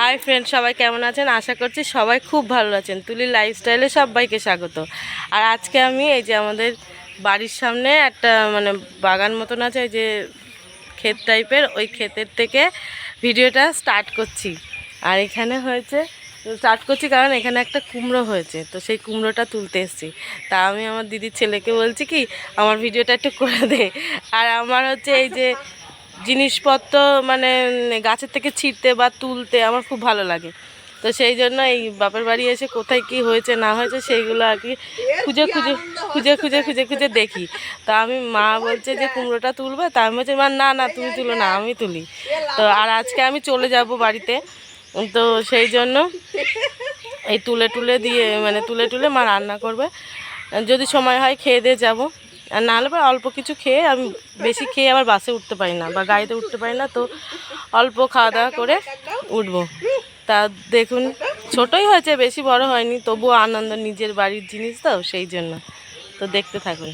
Hi friend, সবাই কেমন আছেন? আশা করছি সবাই খুব ভালো আছেন। তুলির লাইফস্টাইলে সবাইকে স্বাগত। আর আজকে আমি এই যে আমাদের বাড়ির সামনে একটা মানে বাগান মতন আছে যে ক্ষেত টাইপের, ওই ক্ষেতের থেকে ভিডিওটা স্টার্ট করছি। আর এখানে হয়েছে, স্টার্ট করছি কারণ এখানে একটা কুমড়ো হয়েছে, তো সেই কুমড়োটা তুলতে এসেছি। তা আমি আমার দিদির ছেলেকে বলছি কি, আমার ভিডিওটা একটু করে দে। আর আমার হচ্ছে এই যে জিনিসপত্র মানে গাছের থেকে ছিঁড়তে বা তুলতে আমার খুব ভালো লাগে। তো সেই জন্য এই বাপের বাড়ি এসে কোথায় কি হয়েছে, না হয়েছে সেইগুলো আর কি খুঁজে খুঁজে খুঁজে খুঁজে খুঁজে খুঁজে দেখি। তা আমি মা বলছে যে, কুমড়োটা তুলবে? তা আমি বলছি, মা, না না, তুমি তুলো না, আমি তুলি। তো আর আজকে আমি চলে যাব বাড়িতে। তো সেই জন্য এই তুলে তুলে দিয়ে মানে তুলে তুলে মা রান্না করবে। যদি সময় হয় খেয়ে দিয়ে যাব। আর নাহলে পরে অল্প কিছু খেয়ে আমি বেশি খেয়ে আবার বাসে উঠতে পারি না বা গাড়িতে উঠতে পারি না, তো অল্প খাওয়া দাওয়া করে উঠবো। তা দেখুন, ছোটই হয়েছে, বেশি বড় হয়নি, তবুও আনন্দ নিজের বাড়ির জিনিস তো, সেই জন্য। তো দেখতে থাকুন।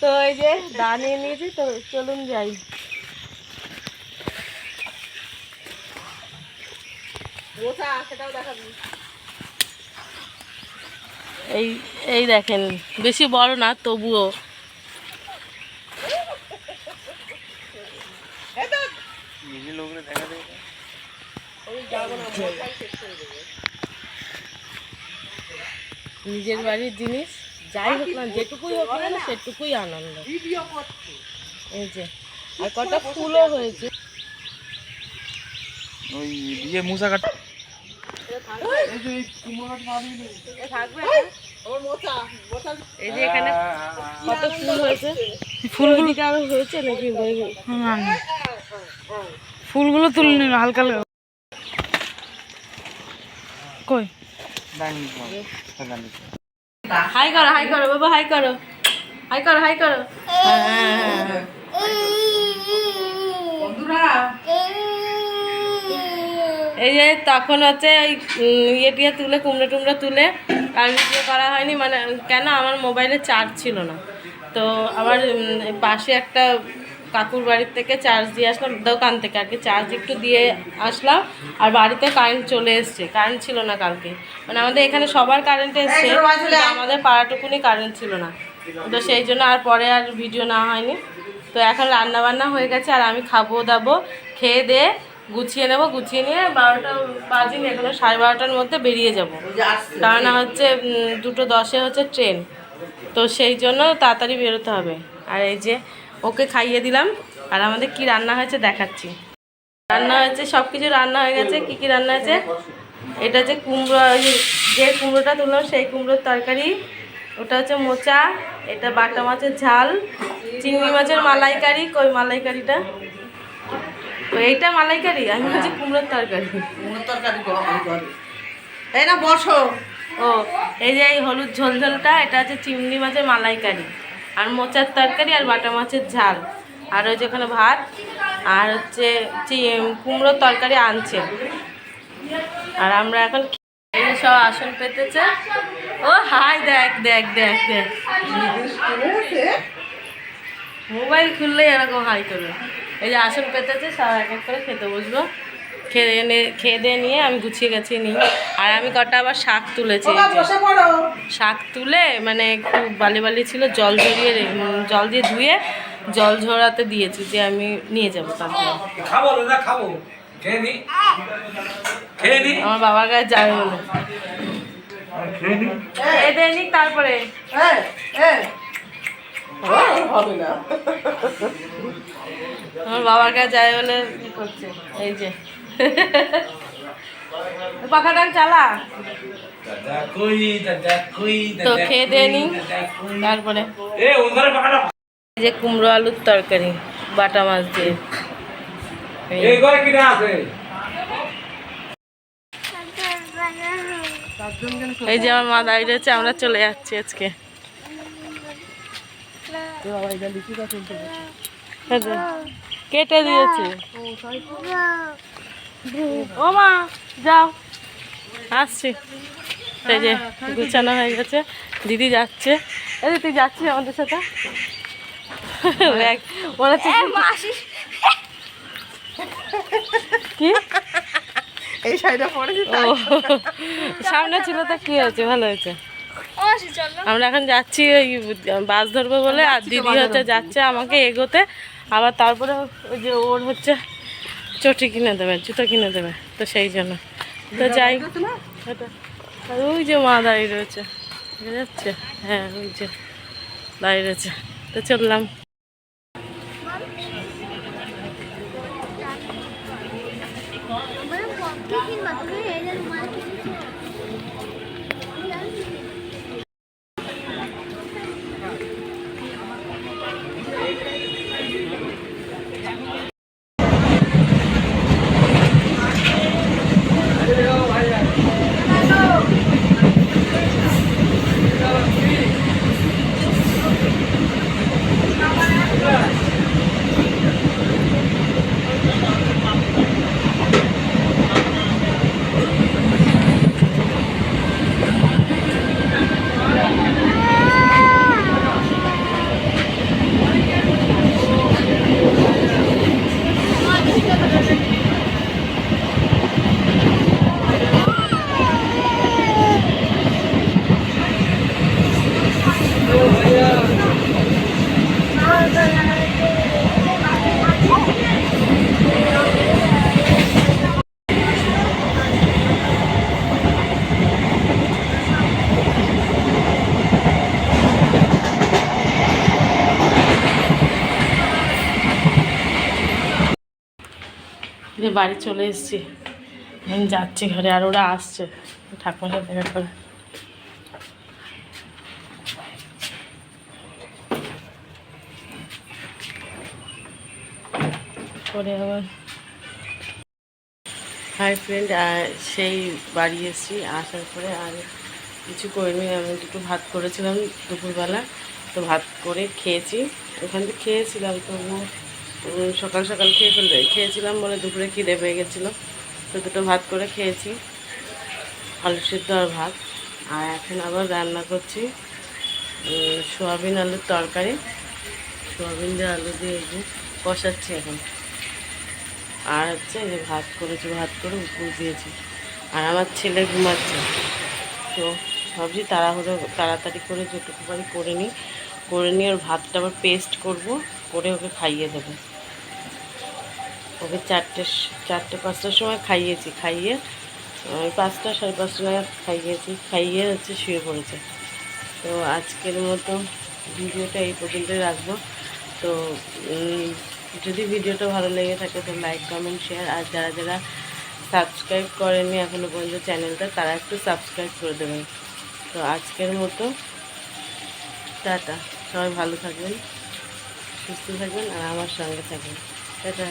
তো এই যে দা নিয়ে নিয়েছি, তো চলুন যাই। এই এই দেখেন, বেশি বড় না, তবুও। নিজের বাড়ির জিনিস যাই হোক না যেটুকুই হোক না সেটুকুই আনন্দ। এই যে আর কটা ফুলও হয়েছে। ওই ইয়ে মুসা কাট এই যে এখানে কত ফুল হয়েছে? ফুলগুলো আরও হয়েছে নাকি? ফুলগুলো তুলে নিন হালকা হালকা। কই? হাই করো হাই করো বাবা হাই করো। হাই করো হাই করো। এই যে তখন হচ্ছে ওই ইয়ে টিয়ে তুলে কুমড়ো টুমড়ো তুলে আর ভিডিও করা হয়নি মানে কেন আমার মোবাইলে চার্জ ছিল না। তো আমার পাশে একটা কাকুর বাড়ির থেকে চার্জ দিয়ে আসলাম দোকান থেকে আর কি চার্জ একটু দিয়ে আসলাম। আর বাড়িতে কারেন্ট চলে এসছে কারেন্ট ছিল না কালকে। মানে আমাদের এখানে সবার কারেন্ট এসছে আমাদের পাড়াটুকুনি কারেন্ট ছিল না। তো সেই জন্য আর পরে আর ভিডিও না হয়নি। তো এখন রান্না বান্না হয়ে গেছে আর আমি খাব দাবো খেয়ে দিয়ে গুছিয়ে নেব গুছিয়ে নিয়ে বারোটা বাজিনি এখনও সাড়ে বারোটার মধ্যে বেরিয়ে যাব। কারণ হচ্ছে দুটো দশে হচ্ছে ট্রেন তো সেই জন্য তাড়াতাড়ি বেরোতে হবে। আর এই যে ওকে খাইয়ে দিলাম। আর আমাদের কি রান্না হয়েছে দেখাচ্ছি। রান্না হয়েছে সব কিছু রান্না হয়ে গেছে। কি কি রান্না হয়েছে? এটা হচ্ছে কুমড়ো যে কুমড়োটা তুললাম সেই কুমড়োর তরকারি। ওটা হচ্ছে মোচা এটা বাটা মাছের ঝাল চিংড়ি মাছের মালাইকারি। কই মালাইকারিটা? তো এইটা মালাইকারি? আমি হচ্ছে কুমড়োর তরকারি। এই না বসো। ও এই যে এই হলুদ ঝোল ঝোলটা এটা হচ্ছে চিংড়ি মাছের মালাইকারি। আর মোচার তরকারি আর বাটা মাছের ঝাল। আর ওই যে ওখানে ভাত, আর হচ্ছে কুমড়োর তরকারি আনছে। আর আমরা এখন সব আসন পেতেছে। ও, হাই, দেখ দেখ দেখ দেখ। মোবাইল খুললেই এরকম হাই করবে। এই যে আসন পেতেছে, সব এক এক করে খেতে বসবো। খেয়ে এনে খেয়ে দিয়ে নিয়ে আমি গুছিয়ে গেছি নিই। আর আমি কটা আবার শাক তুলেছি শাক তুলে মানে একটু বালি বালি ছিল জল ঝরিয়ে রে- জল দিয়ে ধুয়ে জল ঝরাতে দিয়েছি যে আমি নিয়ে যাব তারপরে খাব দাদা খাব। খেয়ে নি। আমার বাবার কাছে যাবে বলে। খেয়ে নি। দিয়ে নিক তারপরে। হবে না। আমার বাবার কাছে যায় বলে করছে। এই যে। পাখাটা চালা। দাদা কই দাদা কই তো খেয়ে দিয়ে নি তারপরে? যে কুমড়ো আলুর তরকারি বাটা মাছ দিয়ে। এই যে আমার মা দাঁড়িয়ে রয়েছে আমরা চলে যাচ্ছি আজকে। কেটে দিয়েছে। ও মা যাও। আসছি। এই যে গুছানো হয়ে গেছে। দিদি যাচ্ছে। এই তুই যাচ্ছিস আমাদের সাথে? কি- কি? এই শাড়িটা পরেছি ও সামনে ছিল তো কি হয়েছে? ভালো হয়েছে। আমরা এখন যাচ্ছি ওই বাস ধরবো বলে আর দিদি হচ্ছে যাচ্ছে আমাকে এগোতে। আবার তারপরে ওই যে ওর হচ্ছে চটি কিনে দেবে, জুতো কিনে দেবে, তো সেই জন্য। তো যাই। ওই যে মা দাঁড়িয়ে রয়েছে যাচ্ছে? হ্যাঁ ওই যে দাঁড়িয়ে রয়েছে। তো চললাম। যে বাড়ি চলে এসেছি। আমি যাচ্ছি ঘরে আর ওরা আসছে। ঠাকুমার সাথে দেখা করে। পরে আবার হাই ফ্রেন্ড সেই বাড়ি এসেছি। আসার পরে আর কিছু করিনি। আমি দুটো ভাত করেছিলাম দুপুরবেলা। তো ভাত করে খেয়েছি। ওখান থেকে খেয়েছিলাম উম, সকাল সকাল খেয়ে ফেলবে। খেয়েছিলাম বলে দুপুরে খিদে পেয়ে গেছিল। তো দুটো ভাত করে খেয়েছি। আলু সিদ্ধ আর ভাত। আর এখন আবার রান্না করছি সোয়াবিন আলুর তরকারি। সোয়াবিন দিয়ে আলু দিয়ে এই যে কষাচ্ছি এখন। আর হচ্ছে যে ভাত করেছি, ভাত করে উপর দিয়েছি। আর আমার ছেলে ঘুমাচ্ছে। তো ভাবছি তাড়াহুড়ো, তাড়াতাড়ি করে যেটুকু পারি করে নিই। করে নিয়ে ওর ভাতটা আবার পেস্ট করব, করে ওকে খাইয়ে দেবো। ওকে চারটে চারটে, পাঁচটার সময় খাইয়েছি, খাইয়ে ওই পাঁচটা, সাড়ে পাঁচটা খাইয়েছি, খাইয়ে হচ্ছে শুয়ে পড়েছে। তো আজকের মতো ভিডিওটা এই পর্যন্তই রাখব। তো যদি ভিডিওটা ভালো লেগে থাকে তো লাইক, কমেন্ট, শেয়ার, আর যারা যারা সাবস্ক্রাইব করেনি এখনও পর্যন্ত চ্যানেলটা, তারা একটু সাবস্ক্রাইব করে দেবেন। তো আজকের মতো, টাটা। সবাই ভালো থাকবেন, সুস্থ থাকবেন, আর আমার সঙ্গে থাকবেন। টাটা।